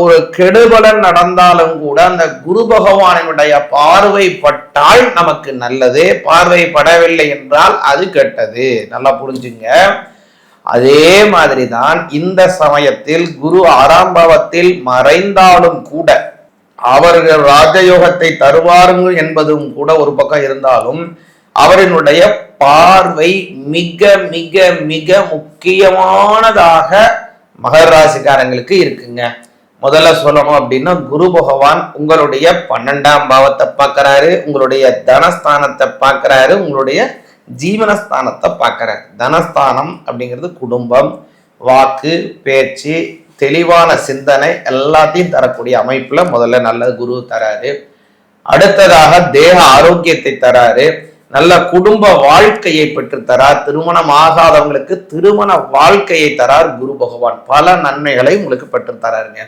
ஒரு கெடுபலன் நடந்தாலும் கூட அந்த குரு பகவானினுடைய பார்வை பட்டால் நமக்கு நல்லது. பார்வைப்படவில்லை என்றால் அது கெட்டது. நல்லா புரிஞ்சுங்க. அதே மாதிரி தான் இந்த சமயத்தில் குரு ஆரம்பவத்தில் மறைந்தாலும் கூட அவர்கள் ராஜயோகத்தை தருவார்கள் என்பதும் கூட ஒரு பக்கம் இருந்தாலும் அவரினுடைய பார்வை மிக மிக மிக முக்கியமானதாக மகர ராசிக்காரங்களுக்கு இருக்குங்க. முதல்ல சொல்லணும் அப்படின்னா குரு பகவான் உங்களுடைய பன்னெண்டாம் பாவத்தை பார்க்கறாரு உங்களுடைய தனஸ்தானத்தை பார்க்கறாரு உங்களுடைய ஜீவனஸ்தானத்தை பார்க்கறாரு. தனஸ்தானம் அப்படிங்கிறது குடும்பம் வாக்கு பேச்சு தெளிவான சிந்தனை எல்லாத்தையும் தரக்கூடிய அமைப்புல முதல்ல நல்ல குரு தராரு. அடுத்ததாக தேக ஆரோக்கியத்தை தராரு. நல்ல குடும்ப வாழ்க்கையை பெற்று தரார். திருமணம் ஆகாதவங்களுக்கு திருமண வாழ்க்கையை தரார் குரு பகவான். பல நன்மைகளை உங்களுக்கு பெற்று தராருங்க.